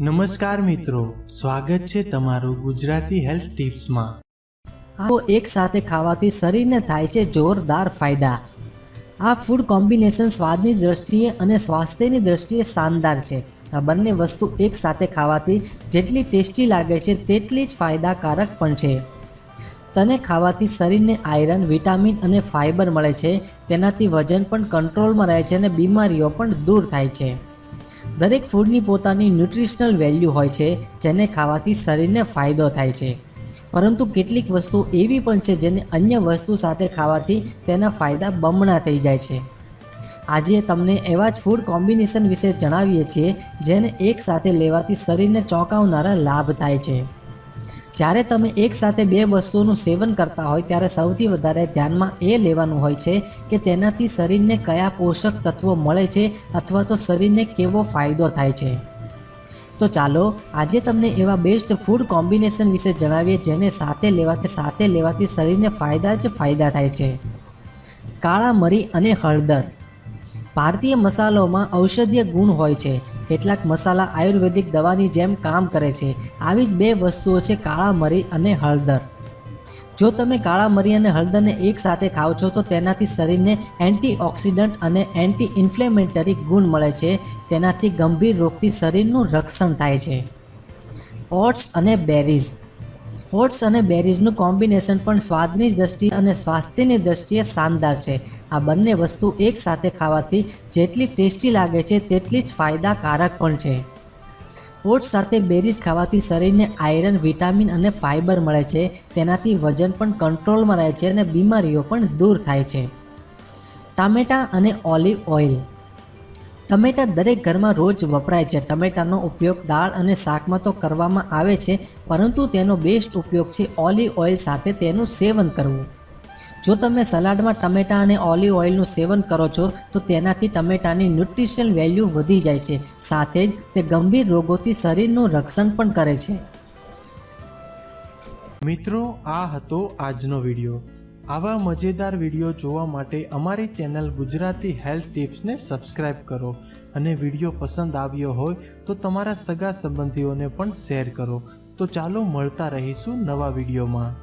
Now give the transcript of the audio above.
નમસ્કાર મિત્રો, સ્વાગત છે તમારું ગુજરાતી હેલ્થ ટિપ્સમાં. આ એક સાથે ખાવાથી શરીરને થાય છે જોરદાર ફાયદા. આ ફૂડ કોમ્બિનેશન સ્વાદની દ્રષ્ટિએ અને સ્વાસ્થ્યની દ્રષ્ટિએ શાનદાર છે. આ બંને વસ્તુ એક સાથે ખાવાથી જેટલી ટેસ્ટી લાગે છે તેટલી જ ફાયદાકારક પણ છે. તને ખાવાથી શરીરને આયરન, વિટામિન અને ફાઇબર મળે છે, તેનાથી વજન પણ કંટ્રોલમાં રહે છે અને બીમારીઓ પણ દૂર થાય છે. દરેક ફૂડની પોતાની ન્યુટ્રિશનલ વેલ્યુ હોય છે, જેને ખાવાથી શરીરને ફાયદો થાય છે. પરંતુ કેટલીક વસ્તુ એવી પણ છે, જેને અન્ય વસ્તુ સાથે ખાવાથી તેના ફાયદા બમણા થઈ જાય છે. આજે તમને એવા જ ફૂડ કોમ્બિનેશન વિશે જણાવીએ છીએ, જેને એકસાથે લેવાથી શરીરને ચોંકાવનારા લાભ થાય છે. જ્યારે તમે એકસાથે બે વસ્તુઓનું સેવન કરતા હોય, ત્યારે સૌથી વધારે ધ્યાનમાં એ લેવાનું હોય છે કે તેનાથી શરીરને કયા પોષક તત્વો મળે છે અથવા તો શરીરને કેવો ફાયદો થાય છે. તો ચાલો, આજે તમને એવા બેસ્ટ ફૂડ કોમ્બિનેશન વિશે જણાવીએ, જેને સાથે લેવાથી સાથે લેવાથી શરીરને ફાયદા જ ફાયદા થાય છે. કાળા મરી અને હળદર. ભારતીય મસાલાઓમાં ઔષધીય ગુણ હોય છે. કેટલાક મસાલા આયુર્વેદિક દવાની જેમ કામ કરે છે. આવી જ બે વસ્તુઓ છે કાળા મરી અને હળદર. જો તમે કાળા મરી અને હળદરને એકસાથે ખાઓ છો, તો તેનાથી શરીરને એન્ટીઓક્સિડન્ટ અને એન્ટી ઇન્ફ્લેમેટરી ગુણ મળે છે. તેનાથી ગંભીર રોગથી શરીરનું રક્ષણ થાય છે. ઓટ્સ અને બેરીઝ. ઓટ્સ અને બેરીઝનું કોમ્બિનેશન પણ સ્વાદની દ્રષ્ટિએ અને સ્વાસ્થ્યની દ્રષ્ટિએ શાનદાર છે. આ બંને વસ્તુ એક સાથે ખાવાથી જેટલી ટેસ્ટી લાગે છે, તેટલી જ ફાયદાકારક પણ છે. ઓટ્સ સાથે બેરીઝ ખાવાથી શરીરને આયરન, વિટામિન અને ફાઇબર મળે છે. તેનાથી વજન પણ કંટ્રોલમાં રહે છે અને બીમારીઓ પણ દૂર થાય છે. ટામેટાં અને ઓલિવ ઓઇલ. ટમેટાં દરેક ઘરમાં રોજ વપરાય છે. ટમેટાનો ઉપયોગ દાળ અને શાકમાં તો કરવામાં આવે છે, પરંતુ તેનો બેસ્ટ ઉપયોગ છે ઓલિવ ઓઇલ સાથે તેનું સેવન કરવું. જો તમે સલાડમાં ટમેટાં અને ઓલિવ ઓઇલનું સેવન કરો છો, તો તેનાથી ટમેટાની ન્યુટ્રિશનલ વેલ્યુ વધી જાય છે. સાથે જ તે ગંભીર રોગોથી શરીરનું રક્ષણ પણ કરે છે. મિત્રો, આ હતો આજનો વીડિયો. આવા મજેદાર વીડિયો જોવા માટે અમારી ચેનલ ગુજરાતી હેલ્થ ટિપ્સને સબસ્ક્રાઇબ કરો અને વીડિયો પસંદ આવ્યો હોય તો તમારા સગા સંબંધીઓને પણ શેર કરો. તો ચાલો મળતા રહીશું નવા વિડીયોમાં.